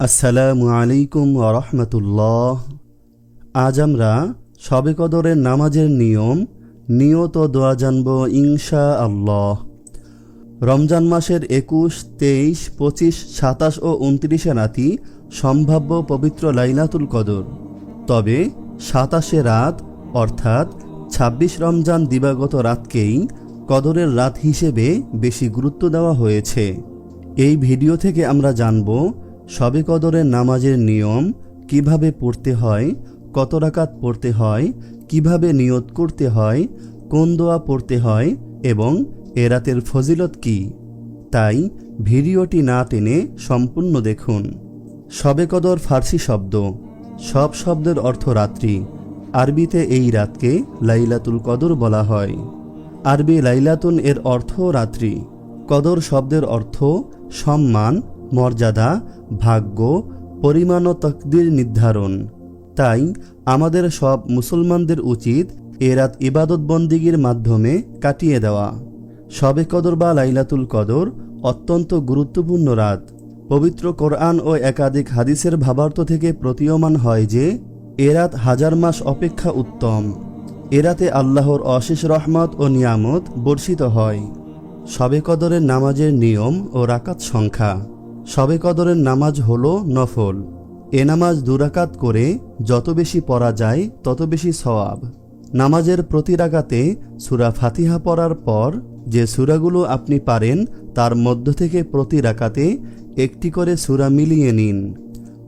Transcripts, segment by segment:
আসসালামু আলাইকুম রহমতুল্লাহ। আজ আমরা সবে কদরের নামাজের নিয়ম, নিয়ত দোয়া জানব ইনশা আল্লাহ রমজান মাসের একুশ, তেইশ, পঁচিশ, সাতাশ ও উনত্রিশে রাতি সম্ভাব্য পবিত্র লাইলাতুল কদর। তবে সাতাশে রাত, অর্থাৎ ছাব্বিশ রমজান দিবাগত রাতকেই কদরের রাত হিসেবে বেশি গুরুত্ব দেওয়া হয়েছে। এই ভিডিও থেকে আমরা জানব সবে কদরের নামাজের নিয়ম কীভাবে পড়তে হয়, কত রাকাত পড়তে হয়, কীভাবে নিয়ত করতে হয়, কোন দোয়া পড়তে হয় এবং এ রাতের ফজিলত কি? তাই ভিডিওটি না টেনে সম্পূর্ণ দেখুন। সবে কদর ফার্সি শব্দ। সব শব্দের অর্থ রাত্রি। আরবিতে এই রাতকে লাইলাতুল কদর বলা হয়। আরবি লাইলাতুন এর অর্থ রাত্রি। কদর শব্দের অর্থ সম্মান মর্যাদা, ভাগ্য, পরিমাণ ও তকদির নির্ধারণ। তাই আমাদের সব মুসলমানদের উচিত এ রাত ইবাদত বন্দিগির মাধ্যমে কাটিয়ে দেওয়া। সবে কদর বা লাইলাতুল কদর অত্যন্ত গুরুত্বপূর্ণ রাত। পবিত্র কোরআন ও একাধিক হাদিসের ভাবার্থ থেকে প্রতীয়মান হয় যে, এ রাত হাজার মাস অপেক্ষা উত্তম। এ রাতে আল্লাহর অশেষ রহমত ও নিয়ামত বর্ষিত হয়। সবে কদরের নামাজের নিয়ম ও রাকাত সংখ্যা। সবে কদরের নামাজ হল নফল। এ নামাজ দুরাকাত করে যত বেশি পড়া যায়, তত বেশি সওয়াব। নামাজের প্রতি রাকাতে সুরা ফাতিহা পড়ার পর যে সুরাগুলো আপনি পারেন, তার মধ্য থেকে প্রতি রাকাতে একটি করে সুরা মিলিয়ে নিন।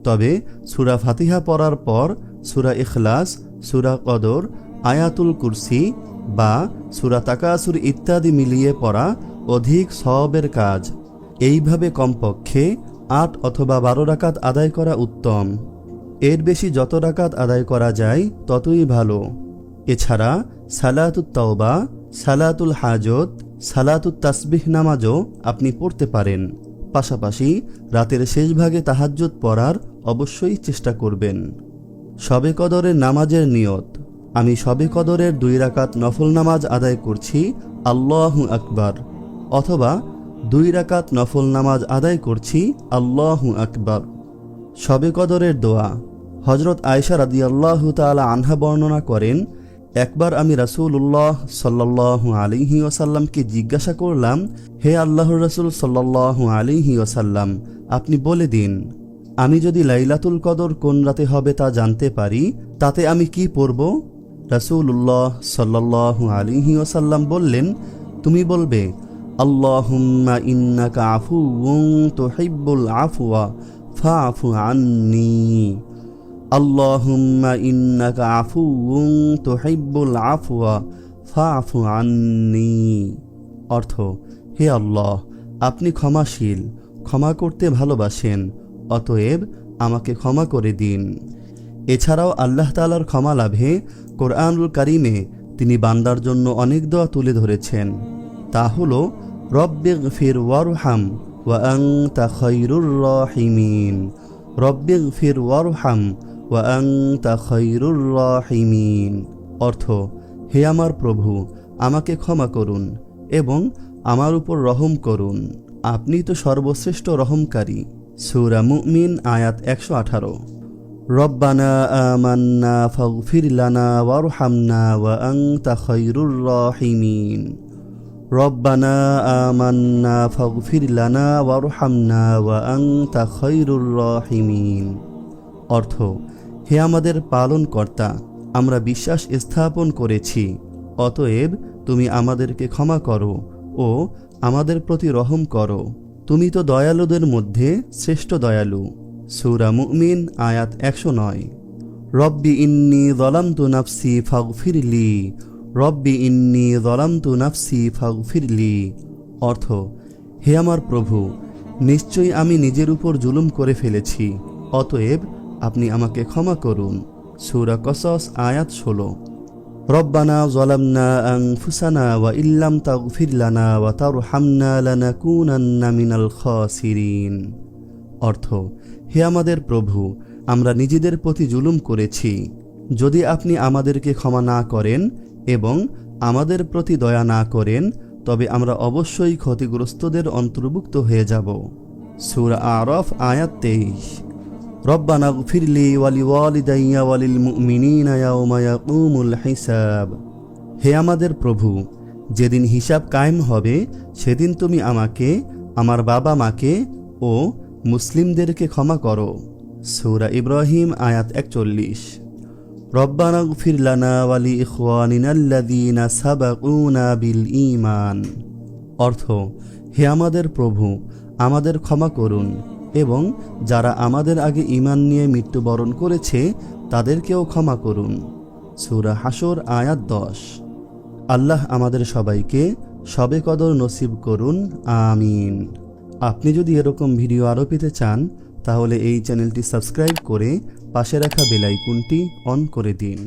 তবে সুরা ফাতিহা পড়ার পর সুরা ইখলাস, সুরা কদর, আয়াতুল কুরসি বা সুরা তাকাসুর ইত্যাদি মিলিয়ে পড়া অধিক সওয়াবের কাজ। এইভাবে কমপক্ষে আট অথবা বারো রাকাত আদায় করা উত্তম। এর বেশি যত রাকাত আদায় করা যায়, ততই ভালো। এছাড়া সালাতুত তওবা, সালাতুল হাজত, সালাতুত তাসবিহ নামাজও আপনি পড়তে পারেন। পাশাপাশি রাতের শেষ ভাগে তাহাজ্জুদ পড়ার অবশ্যই চেষ্টা করবেন। সবে কদরের নামাজের নিয়ত। আমি সবে কদরের দুই রাকাত নফল নামাজ আদায় করছি, আল্লাহ আকবার, অথবা দুই রাকাত নফল নামাজ আদায় করছি, আল্লাহু আকবার। সবে কদরের দোয়া। হজরত আয়সা রাদি আল্লাহ তালা আনহা বর্ণনা করেন, একবার আমি রাসূলুল্লাহ সাল্লাহ আলিহি ওসাল্লামকে জিজ্ঞাসা করলাম, হে আল্লাহর রসুল সাল্লাহ আলিহি ওসাল্লাম আপনি বলে দিন, আমি যদি লাইলাতুল কদর কোন রাতে হবে তা জানতে পারি, তাতে আমি কি পড়ব? রাসূলুল্লাহ সাল্লাহ আলিহি ওসাল্লাম বললেন, তুমি বলবে আল্লাহুম্মা ইন্নাকা আফুউন তুহিব্বুল আফওয়া, ফাআফু আন্নি। আল্লাহুম্মা ইন্নাকা আফুউন তুহিব্বুল আফওয়া, ফাআফু আন্নি। অর্থ, হে আল্লাহ, আপনি ক্ষমাশীল, ক্ষমা করতে ভালোবাসেন, অতএব আমাকে ক্ষমা করে দিন। এছাড়াও আল্লাহ তালার ক্ষমা লাভে কোরআনুল কারিমে তিনি বান্দার জন্য অনেক দোয়া তুলে ধরেছেন। তা হল ফির ওয়ারহাম খৈরুর ফির ওয়ারহাম খৈরুর অর্থ, হে আমার প্রভু, আমাকে ক্ষমা করুন এবং আমার উপর রহম করুন। আপনি তো সর্বশ্রেষ্ঠ রহমকারী। সুরা মুমিন, আয়াত একশো আঠারো। রব্বানা আমান্না ফাগফির ওয়ারহামনা ওয়া আনতা খায়রুর রাহিমিন। রব্বানা আমান্না ওয়া রাহিমিন। অর্থ, হে আমাদের পালন কর্তা আমরা বিশ্বাস স্থাপন করেছি, অতএব তুমি আমাদেরকে ক্ষমা করো ও আমাদের প্রতি রহম করো। তুমি তো দয়ালুদের মধ্যে শ্রেষ্ঠ দয়ালু। সুরা মুমিন, আয়াত একশো নয়। রব্বি ইন্নি জলামতু নাফসি ফাগফিরলি রব্বি ইন্নি জলামতু নাফসি ফাগফিরলি অর্থ, হে আমার প্রভু, নিশ্চয়ই আমি নিজের উপর জুলুম করে ফেলেছি, অতএব আপনি আমাকে ক্ষমা করুন। সূরা কসস, আয়াত ষোলো। রব্বানা জলামনা আং ফুসানা ওয়া ইল্লাম তাগফির লানা ওয়া তারহামনা লানাকুনান্না মিনাল খাসিরিন। অর্থ, হে আমাদের প্রভু, আমরা নিজেদের প্রতি জুলুম করেছি। যদি আপনি আমাদেরকে ক্ষমা না করেন এবং আমাদের প্রতি দয়া না করেন, তবে আমরা অবশ্যই ক্ষতিগ্রস্তদের অন্তর্ভুক্ত হয়ে যাব। সুর আরফ, আয়াত তেইশ। রব্বানা ফিরলি ওয়ালি ওয়ালিদাইয়া ওয়ালিল মুমিনিনা ইয়াউমা হিসাব। হে আমাদের প্রভু, যেদিন হিসাব কায়েম হবে, সেদিন তুমি আমাকে, আমার বাবা মাকে ও মুসলিমদেরকে ক্ষমা করো। সৌরা ইব্রাহিম, আয়াত একচল্লিশ। রব্বানা গফির লানা ওয়ালি ইখওয়ানিনাল্লাযীনা সাবাকুনা বিল অর্থ, হে আমাদের প্রভু, আমাদের ক্ষমা করুন এবং যারা আমাদের আগে ইমান নিয়ে মৃত্যুবরণ করেছে, তাদেরকেও ক্ষমা করুন। সুরা হাসর আয়াত দশ। আল্লাহ আমাদের সবাইকে সবে কদর নসিব করুন, আমিন। আপনি যদি এরকম ভিডিও আরও পেতে চান তাহলে এই চ্যানেলটি সাবস্ক্রাইব করে পাশে রাখা বেলাইকুনটি অন করে দিন।